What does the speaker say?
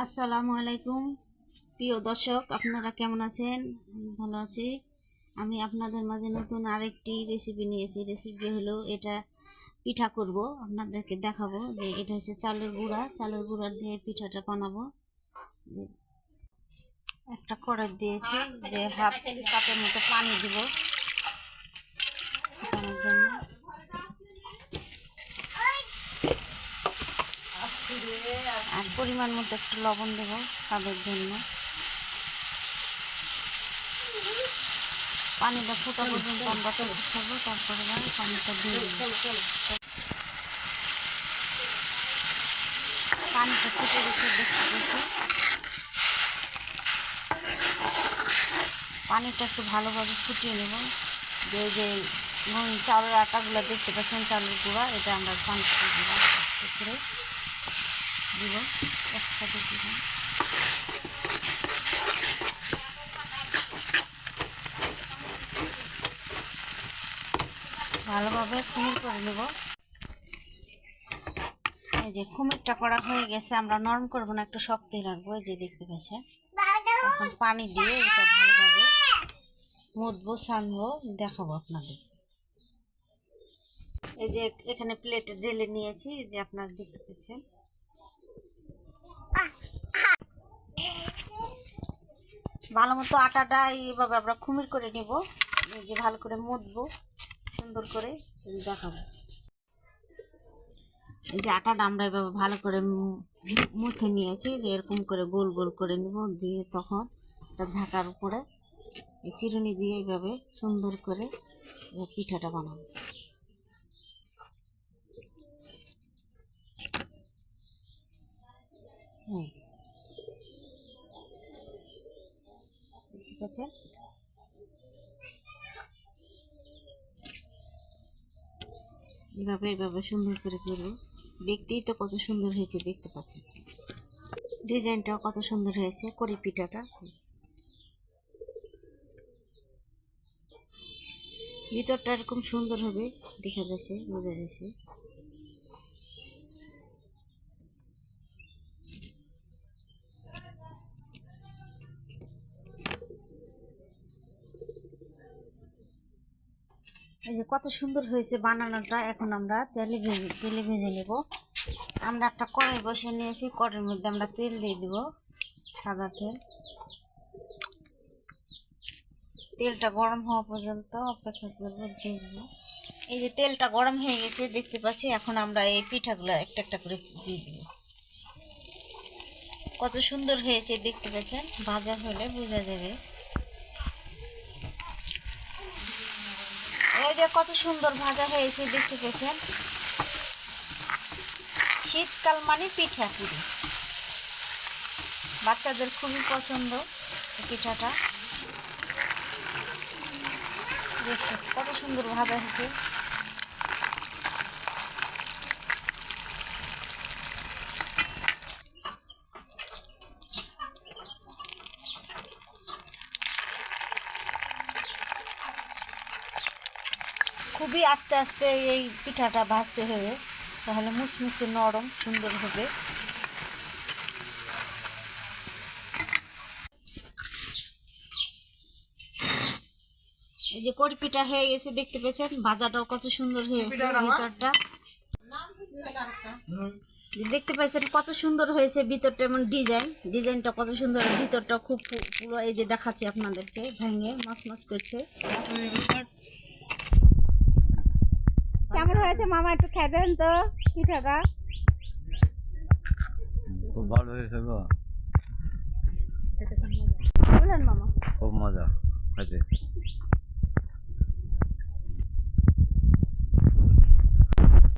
আসসালামু আলাইকুম। প্রিয় দর্শক, আপনারা কেমন আছেন? ভালো আছি। আমি আপনাদের মাঝে নতুন আরেকটি রেসিপি নিয়েছি। রেসিপি হলো এটা পিঠা করব। আপনাদেরকে দেখাবো যে এটা হচ্ছে চালের গুঁড়া। চালের গুঁড়া দিয়ে পিঠাটা বানাবো। একটা কড়াই দিয়েছি যে হাফ কাপের মতো পানি দিব। জন্য। পরিমাণ মতো একটু লবণ দেবো স্বাদের জন্য। পানিটা ফোটা পর্যন্ত আমরা থাকব তারপরে পানিটা দিয়ে পানিটা ফুটে গেছে, দেখতে গেছে পানিটা একটু ভালোভাবে ফুটিয়ে নেব। যে যে চাউলের আটাগুলো দেখতে পাচ্ছেন, চালের গুঁড়া, এটা আমরা আস্তে করে দিব, একসাথে দিব। ভালোভাবে খুমির করে নেব। এই যে খুমিরটা করা হয়ে গেছে, আমরা নরম করব না, একটু শক্তই রাখব, এই যে দেখতে পাচ্ছেন? এখন পানি দিয়ে এটা ভালোভাবে মুদবো, ছানবো, দেখাবো আপনাদের। এই যে এখানে প্লেটে ঢেলে নিয়েছি যে আপনারা দেখতে পাচ্ছেন। ভালো মতো আটাটা এইভাবে আমরা খুমির করে নিব। যে ভালো করে মুদবো সুন্দর করে দেখাবো। এই যে আটাটা আমরা এভাবে ভালো করে মুছে নিয়েছি, যে এরকম করে গোল গোল করে নিব, দিয়ে তখন একটা ঝাঁকার উপরে চিরুনি দিয়ে এইভাবে সুন্দর করে পিঠাটা বানাবো। এই যে। এভাবে এভাবে সুন্দর করে করব দেখতেই তো কত সুন্দর হয়েছে, দেখতে পাচ্ছেন ডিজাইনটাও কত সুন্দর হয়েছে, করি পিঠাটা। ভিতরটা এরকম সুন্দর হবে, দেখা যাচ্ছে, বোঝা যাচ্ছে। এই যে কত সুন্দর হয়েছে বানানোটা, এখন আমরা তেলে ভেজে তেলে ভেজে নেব। আমরা একটা কড়াই বসে নিয়েছি কড়ের মধ্যে আমরা তেল দিয়ে দেব, সাদা তেল। তেলটা গরম হওয়া পর্যন্ত অপেক্ষা করব দেখব এই যে তেলটা গরম হয়ে গেছে, দেখতে পাচ্ছি, এখন আমরা এই পিঠাগুলো একটা একটা করে দিয়ে দিব। কত সুন্দর হয়েছে, দেখতে পাচ্ছেন? ভাজা হলে বোঝা যাবে। এই যে কত সুন্দর ভাজা হয়েছে, দেখতে পেয়েছেন? শীতকাল মানে পিঠা পুরি। বাচ্চাদের খুবই পছন্দ পিঠাটা। দেখতে কত সুন্দর ভাজা হয়েছে। খুবই আস্তে আস্তে এই পিঠাটা ভাজতে হবে তাহলে মুসমুসে নরম সুন্দর হবে। এই যে কড়ি পিঠা হয়ে গেছে দেখতে পেয়েছেন? ভাজাটাও কত সুন্দর হয়েছে ভিতরটা। দেখতে পাচ্ছেন কত সুন্দর হয়েছে ভিতরটা এমন ডিজাইন। ডিজাইনটা কত সুন্দর ভিতরটা খুব পুরো এই যে দেখাচ্ছি আপনাদেরকে ভেঙে মাছ মাছ করছে হয়েছে মামা একটু খেবেন তো পিঠাটা খুব ভালো হয়েছে গো। বলেন মামা। খুব মজা খাইতে